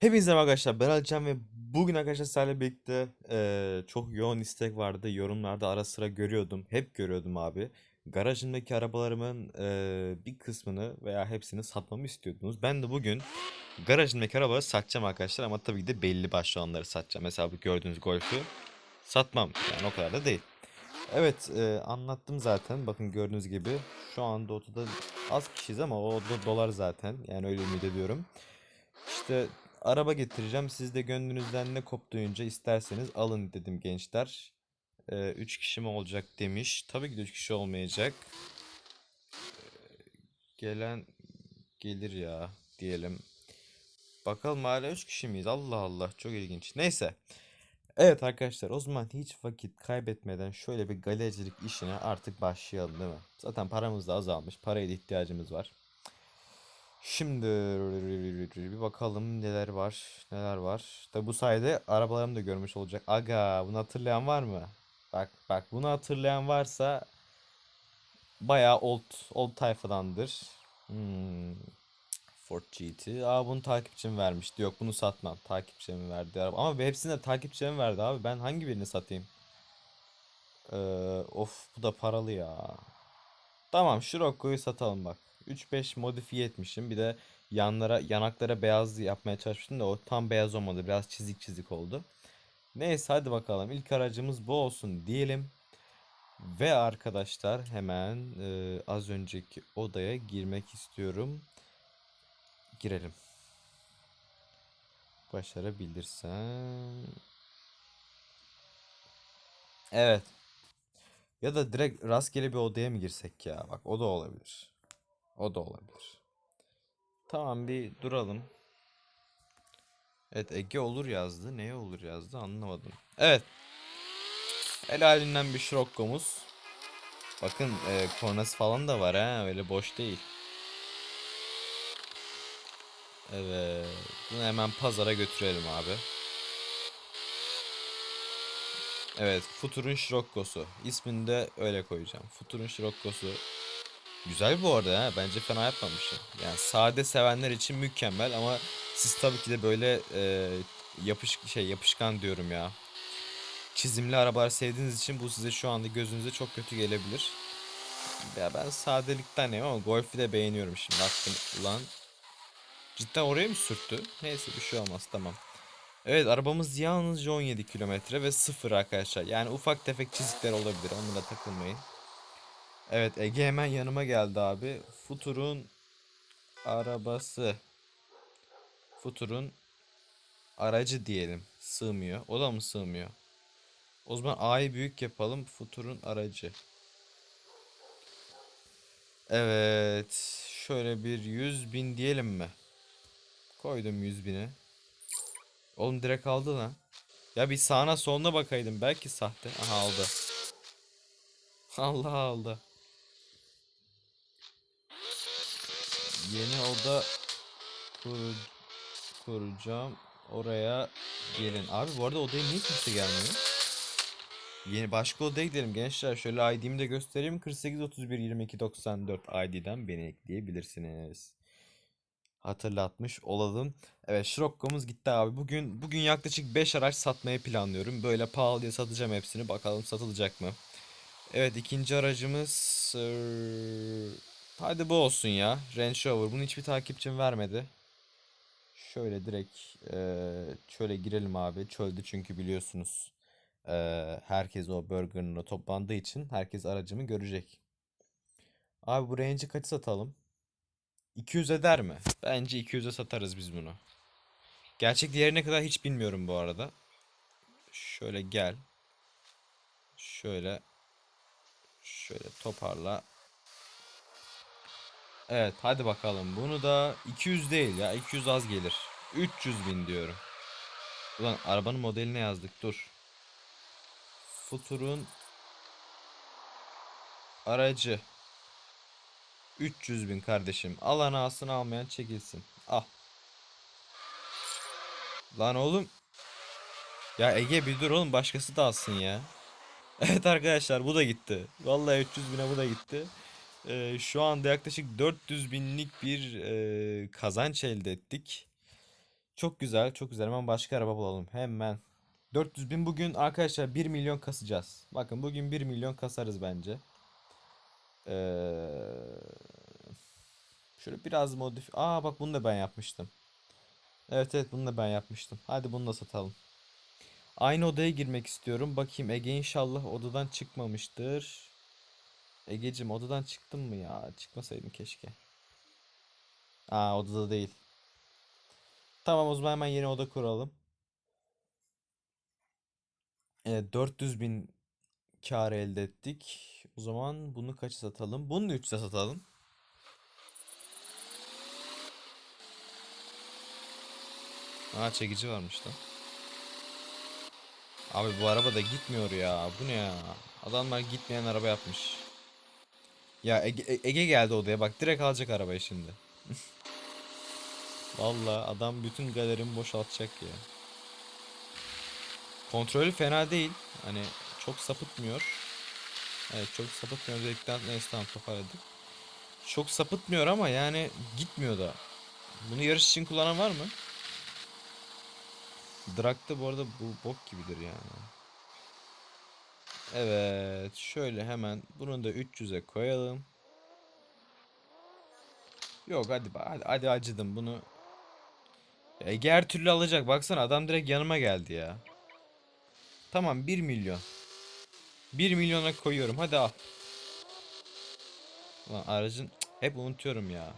Hepinize arkadaşlar ben Alican ve bugün arkadaşlar sizlerle birlikte eee, çok yoğun istek vardı yorumlarda ara sıra görüyordum hep görüyordum abi. Garajımdaki arabalarımın eee, bir kısmını veya hepsini satmamı istiyordunuz. Ben de bugün garajımdaki arabaları satacağım arkadaşlar ama tabii ki de belli başlı olanları satacağım. Mesela bu gördüğünüz Golf'ü satmam yani o kadar da değil. Evet eee, anlattım zaten. Bakın gördüğünüz gibi şu anda otoda az kişiyiz ama o dolar zaten yani öyle ümit ediyorum. İşte araba getireceğim. Siz de gönlünüzden ne koptuğunca isterseniz alın dedim gençler. Ee, üç kişi mi olacak demiş. Tabii ki de üç kişi olmayacak. Gelen gelir ya diyelim. Bakalım hala üç kişi miyiz? Allah Allah çok ilginç. Neyse. Evet arkadaşlar o zaman hiç vakit kaybetmeden şöyle bir galericilik işine artık başlayalım değil mi? Zaten paramız da azalmış. Paraya da ihtiyacımız var. Şimdi bir bakalım neler var, neler var. Tabi bu sayede arabalarımı da görmüş olacak. Aga, bunu hatırlayan var mı? Bak, bak bunu hatırlayan varsa bayağı old, old tayfadandır. Hmm, Ford GT. Aa bunu takipçim vermişti. Yok bunu satmam. Takipçimin verdi araba. Ama hepsini de takipçimin verdi abi. Ben hangi birini satayım? Ee, of bu da paralı ya. Tamam Scirocco'yu satalım bak. 3-5 modifiye etmişim. Bir de yanlara yanaklara beyaz yapmaya çalışmıştım da o tam beyaz olmadı. Biraz çizik çizik oldu. Neyse hadi bakalım. İlk aracımız bu olsun diyelim. Ve arkadaşlar hemen e, az önceki odaya girmek istiyorum. Girelim. Başarabilirsem. Evet. Ya da direkt rastgele bir odaya mı girsek ya? Bak o da olabilir. O da olabilir. Tamam bir duralım. Evet Ege olur yazdı. Neye olur yazdı anlamadım. Evet. Helalinden bir şrokkomuz. Bakın e, kornası falan da var ha. Öyle boş değil. Evet. Bunu hemen pazara götürelim abi. Evet. Futur'un şrokkosu. İsmini de öyle koyacağım. Futur'un şrokkosu. Güzel bu arada ha. Bence fena yapmamışım. Yani sade sevenler için mükemmel ama siz tabii ki de böyle e, yapış şey yapışkan diyorum ya. Çizimli arabalar sevdiğiniz için bu size şu anda gözünüze çok kötü gelebilir. Ya ben sadelikten ama Golf'ü de beğeniyorum şimdi. Baktım ulan cidden oraya mı sürttü? Neyse bir şey olmaz tamam. Evet arabamız yalnızca 17 kilometre ve sıfır arkadaşlar. Yani ufak tefek çizikler olabilir. Onlara takılmayın. Evet Ege hemen yanıma geldi abi. Futur'un arabası. Futur'un aracı diyelim. Sığmıyor. O da mı sığmıyor? O zaman A'yı büyük yapalım. Futur'un aracı. Evet. Şöyle bir 100 bin diyelim mi? Koydum 100 bini. Oğlum direkt aldı lan. Ya bir sağına soluna bakaydım. Belki sahte. Aha aldı. Allah aldı. Yeni oda kur, kuracağım. Oraya gelin. Abi bu arada odaya niye kimse gelmiyor? Yeni başka odaya gidelim gençler. Şöyle ID'mi de göstereyim. 48 31 22 94 ID'den beni ekleyebilirsiniz. Hatırlatmış olalım. Evet Scirocco'muz gitti abi. Bugün bugün yaklaşık 5 araç satmayı planlıyorum. Böyle pahalıya satacağım hepsini. Bakalım satılacak mı? Evet ikinci aracımız hadi bu olsun ya. Range Rover. Bunu hiçbir takipçim vermedi. Şöyle direkt eee, şöyle girelim abi. Çölde çünkü biliyorsunuz. eee, herkes o burger'ın toplandığı için herkes aracımı görecek. Abi bu Range'i kaç satalım? 200 eder mi? Bence 200'e satarız biz bunu. Gerçek değeri ne kadar hiç bilmiyorum bu arada. Şöyle gel. Şöyle şöyle toparla. Evet hadi bakalım. Bunu da 200 değil ya. 200 az gelir. 300 bin diyorum. Ulan arabanın modeline yazdık. Dur. Futur'un aracı. 300 bin kardeşim. Alan alsın almayan çekilsin. Al. Lan oğlum. Ya Ege bir dur oğlum başkası da alsın ya. Evet arkadaşlar bu da gitti. Vallahi 300 bine bu da gitti. Ee, şu anda yaklaşık 400 binlik bir e, kazanç elde ettik. Çok güzel, çok güzel. Hemen başka araba bulalım. Hemen. 400 bin bugün arkadaşlar 1 milyon kasacağız. Bakın bugün 1 milyon kasarız bence. Ee, şöyle biraz modif... Aa bak bunu da ben yapmıştım. Evet evet bunu da ben yapmıştım. Hadi bunu da satalım. Aynı odaya girmek istiyorum. Bakayım Ege inşallah odadan çıkmamıştır. Egecim odadan çıktın mı ya? Çıkmasaydım keşke. Aa odada değil. Tamam o zaman hemen yeni oda kuralım. Evet 400 bin kar elde ettik. O zaman bunu kaça satalım? Bunu da 3'e satalım. Aa çekici varmış lan. Abi bu araba da gitmiyor ya. Bu ne ya? Adamlar gitmeyen araba yapmış. Ya Ege, Ege geldi odaya. Bak direkt alacak arabayı şimdi. Vallahi adam bütün galerimi boşaltacak ya. Kontrolü fena değil. Hani çok sapıtmıyor. Evet çok sapıtmıyor dedikten neyse tamam toparladık. Çok sapıtmıyor ama yani gitmiyor da. Bunu yarış için kullanan var mı? Drag'da bu arada bu bok gibidir yani. Evet şöyle hemen bunu da 300'e koyalım. Yok hadi hadi, hadi acıdım bunu. Ege türlü alacak. Baksana adam direkt yanıma geldi ya. Tamam 1 milyon. 1 milyona koyuyorum. Hadi al. Ulan aracın hep unutuyorum ya.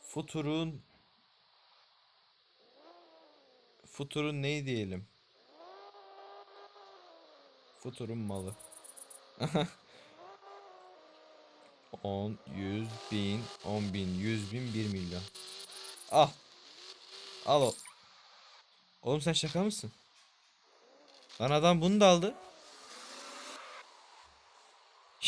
Futurun Futurun neyi diyelim? Futurun malı. 10, 100, 1000, 10 bin, 100 bin, 1 milyon. Al. Al o. Oğlum sen şaka mısın? Lan adam bunu da aldı.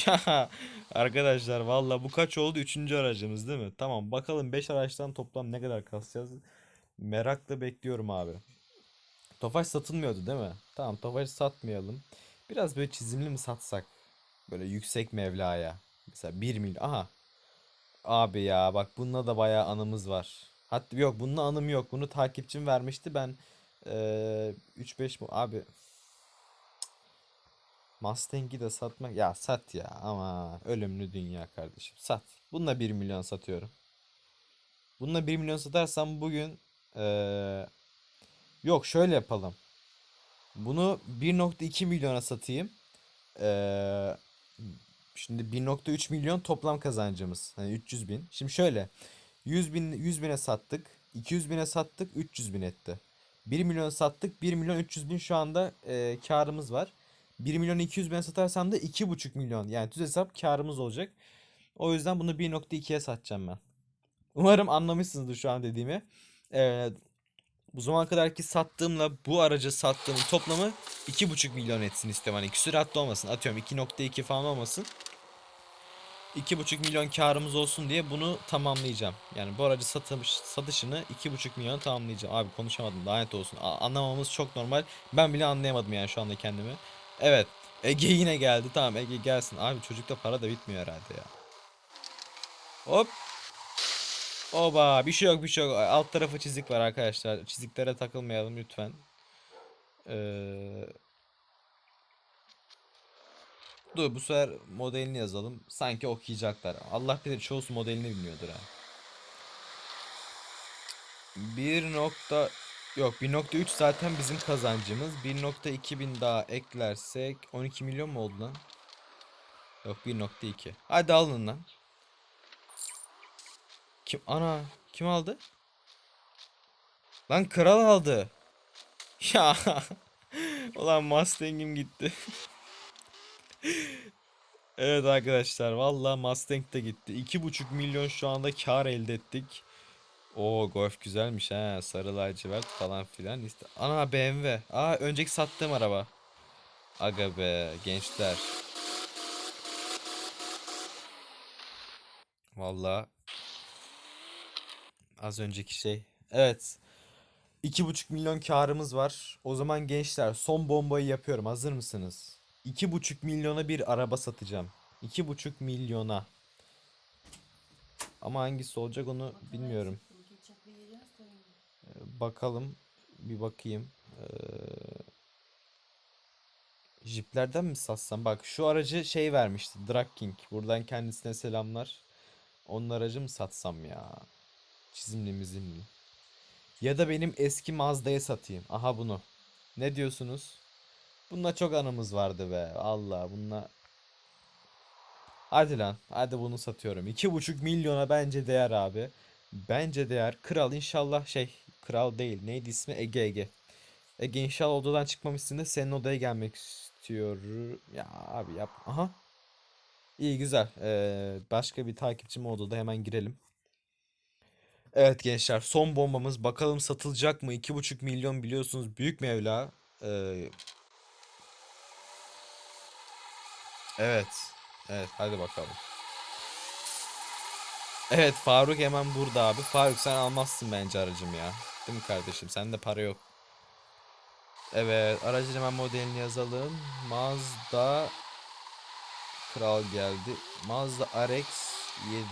Ya arkadaşlar valla bu kaç oldu? Üçüncü aracımız değil mi? Tamam bakalım 5 araçtan toplam ne kadar kasacağız? Merakla bekliyorum abi. Tofaş satılmıyordu değil mi? Tamam Tofaş satmayalım. Biraz böyle çizimli mi satsak? Böyle yüksek mevlaya. Mesela 1 milyon. Aha. Abi ya bak bununla da bayağı anımız var. Hatta yok bununla anım yok. Bunu takipçim vermişti. Ben eee 3-5 mu? Abi Mustang'i de satmak. Ya sat ya ama ölümlü dünya kardeşim. Sat. Bununla 1 milyon satıyorum. Bununla 1 milyon satarsam bugün eee, yok şöyle yapalım. Bunu 1.2 milyona satayım. Eee, şimdi 1.3 milyon toplam kazancımız. Hani 300 bin. Şimdi şöyle 100 bin 100 bine sattık. 200 bine sattık 300 bin etti. 1 milyon sattık 1 milyon 300 bin şu anda eee karımız var. 1 milyon 200 bine satarsam da 2,5 milyon yani düz hesap karımız olacak. O yüzden bunu 1.2'ye satacağım ben. Umarım anlamışsınızdır şu an dediğimi. Ee, bu zamana kadarki sattığımla bu aracı sattığımın toplamı 2,5 milyon etsin istiyorum. Hani küsuratlı olmasın. Atıyorum 2.2 falan olmasın. 2,5 milyon karımız olsun diye bunu tamamlayacağım. Yani bu aracı satış, satışını 2,5 milyon tamamlayacağım. Abi konuşamadım lanet olsun. A- anlamamız çok normal. Ben bile anlayamadım yani şu anda kendimi. Evet. Ege yine geldi. Tamam Ege gelsin. Abi çocukta para da bitmiyor herhalde ya. Hop. Oba bir şey yok bir şey yok. Alt tarafı çizik var arkadaşlar. Çiziklere takılmayalım lütfen. Ee... Dur bu sefer modelini yazalım. Sanki okuyacaklar. Allah bilir çoğusu modelini bilmiyordur ha. 1 nokta yok 1.3 zaten bizim kazancımız. 1.2 bin daha eklersek 12 milyon mu oldu lan? Yok 1.2. Hadi alın lan. Kim ana kim aldı? Lan kral aldı. Ya ulan Mustang'im gitti. Evet arkadaşlar vallahi Mustang de gitti. 2,5 milyon şu anda kar elde ettik. O Golf güzelmiş ha. Sarı lacivert falan filan. Ana BMW. Aa önceki sattığım araba. Aga be gençler. Vallahi az önceki şey. Evet. 2,5 milyon karımız var. O zaman gençler son bombayı yapıyorum. Hazır mısınız? 2,5 milyona bir araba satacağım. 2,5 milyona. Ama hangisi olacak onu bilmiyorum. bakalım. Bir bakayım. Ee, Jeeplerden mi satsam? Bak şu aracı şey vermişti. Drag King. Buradan kendisine selamlar. Onun aracı mı satsam ya? Çizimli mizimli. Ya da benim eski Mazda'ya satayım. Aha bunu. Ne diyorsunuz? Bununla çok anımız vardı be. Allah bununla. Hadi lan. Hadi bunu satıyorum. 2,5 milyona bence değer abi. Bence değer. Kral inşallah şey. Kral değil. Neydi ismi? Ege Ege. Ege inşallah odadan çıkmamışsın da senin odaya gelmek istiyorum. Ya abi yap. Aha. İyi güzel. Ee, başka bir takipçim odada hemen girelim. Evet gençler son bombamız bakalım satılacak mı? 2,5 milyon biliyorsunuz büyük mevla. Ee, evet. Evet hadi bakalım. Evet Faruk hemen burada abi. Faruk sen almazsın bence aracım ya. Değil mi kardeşim? Sende para yok. Evet aracın hemen modelini yazalım. Mazda Kral geldi. Mazda RX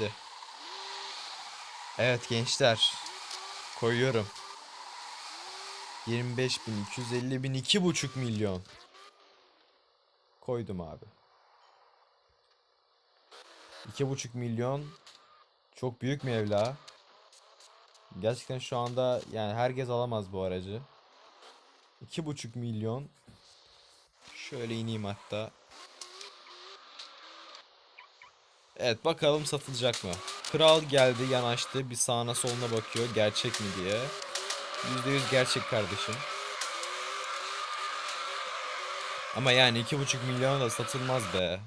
7. Evet gençler. Koyuyorum. 25 bin, 250 bin, 2,5 milyon. Koydum abi. 2,5 milyon. Çok büyük mevla. Gerçekten şu anda yani herkes alamaz bu aracı. 2,5 milyon. Şöyle ineyim hatta. Evet bakalım satılacak mı? Kral geldi yanaştı bir sağına soluna bakıyor gerçek mi diye. %100 gerçek kardeşim. Ama yani 2,5 milyona da satılmaz be.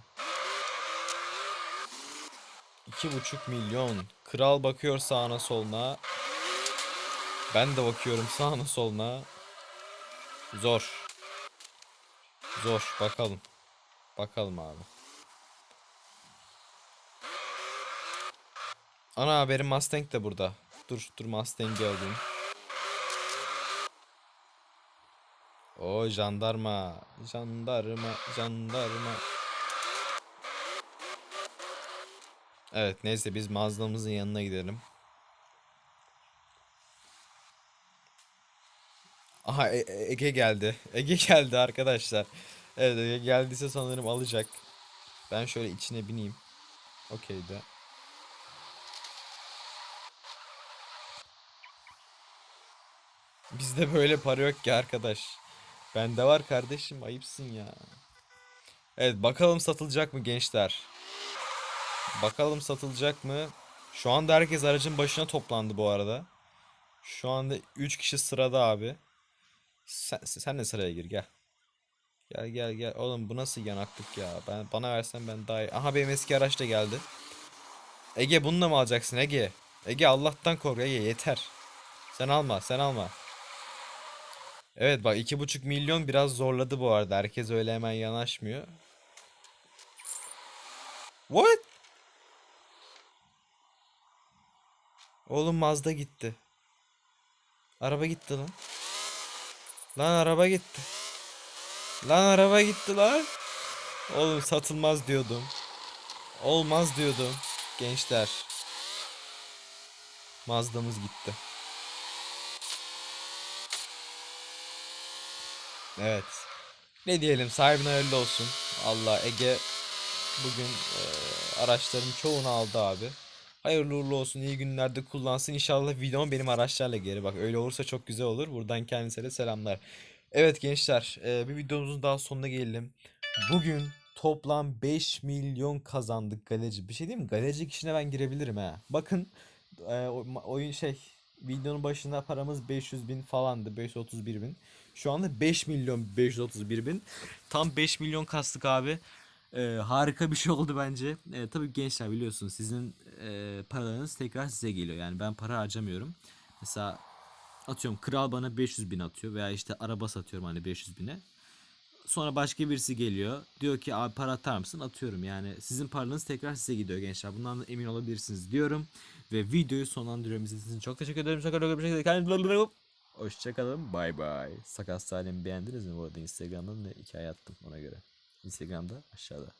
2,5 milyon. Kral bakıyor sağına soluna. Ben de bakıyorum sağına soluna. Zor. Zor bakalım. Bakalım abi. Ana haberim Mustang de burada. Dur dur Mustang'i alayım. O jandarma. Jandarma. Jandarma. Evet neyse biz Mazda'mızın yanına gidelim. Aha E- E- Ege geldi. Ege geldi arkadaşlar. Evet Ege geldiyse sanırım alacak. Ben şöyle içine bineyim. Okey de. Bizde böyle para yok ki arkadaş. Bende var kardeşim ayıpsın ya. Evet bakalım satılacak mı gençler? Bakalım satılacak mı? Şu anda herkes aracın başına toplandı bu arada. Şu anda 3 kişi sırada abi. Sen, sen de sıraya gir gel. Gel gel gel. Oğlum bu nasıl yanaklık ya? Ben bana versen ben daha iyi. Aha benim eski araç da geldi. Ege bununla mı alacaksın Ege? Ege Allah'tan kork Ege yeter. Sen alma sen alma. Evet bak iki buçuk milyon biraz zorladı bu arada. Herkes öyle hemen yanaşmıyor. What? Oğlum Mazda gitti. Araba gitti lan. Lan araba gitti. Lan araba gitti lan. Oğlum satılmaz diyordum. Olmaz diyordum. Gençler. Mazda'mız gitti. Evet. Ne diyelim sahibine hayırlı olsun. Allah Ege bugün e, araçların çoğunu aldı abi. Hayırlı uğurlu olsun. iyi günlerde kullansın. İnşallah videom benim araçlarla geri. Bak öyle olursa çok güzel olur. Buradan kendisine selamlar. Evet gençler e, bir videomuzun daha sonuna gelelim. Bugün toplam 5 milyon kazandık galeci. Bir şey diyeyim mi? Galeci işine ben girebilirim ha. Bakın e, oyun şey videonun başında paramız 500 bin falandı. 531 bin. Şu anda 5 milyon 531 bin. Tam 5 milyon kastık abi. Ee, harika bir şey oldu bence. Ee, tabii gençler biliyorsunuz sizin e, paralarınız tekrar size geliyor. Yani ben para harcamıyorum. Mesela atıyorum kral bana 500 bin atıyor veya işte araba satıyorum hani 500 bine. Sonra başka birisi geliyor. Diyor ki abi para atar mısın? Atıyorum. Yani sizin paranız tekrar size gidiyor gençler. Bundan da emin olabilirsiniz diyorum. Ve videoyu sonlandırıyorum. İzlediğiniz için çok teşekkür ederim. Çok teşekkür ederim. Hoşçakalın. Bay bay. Sakat Salim'i beğendiniz mi bu arada? Instagram'dan da hikaye attım ona göre. Instagram'da aşağıda.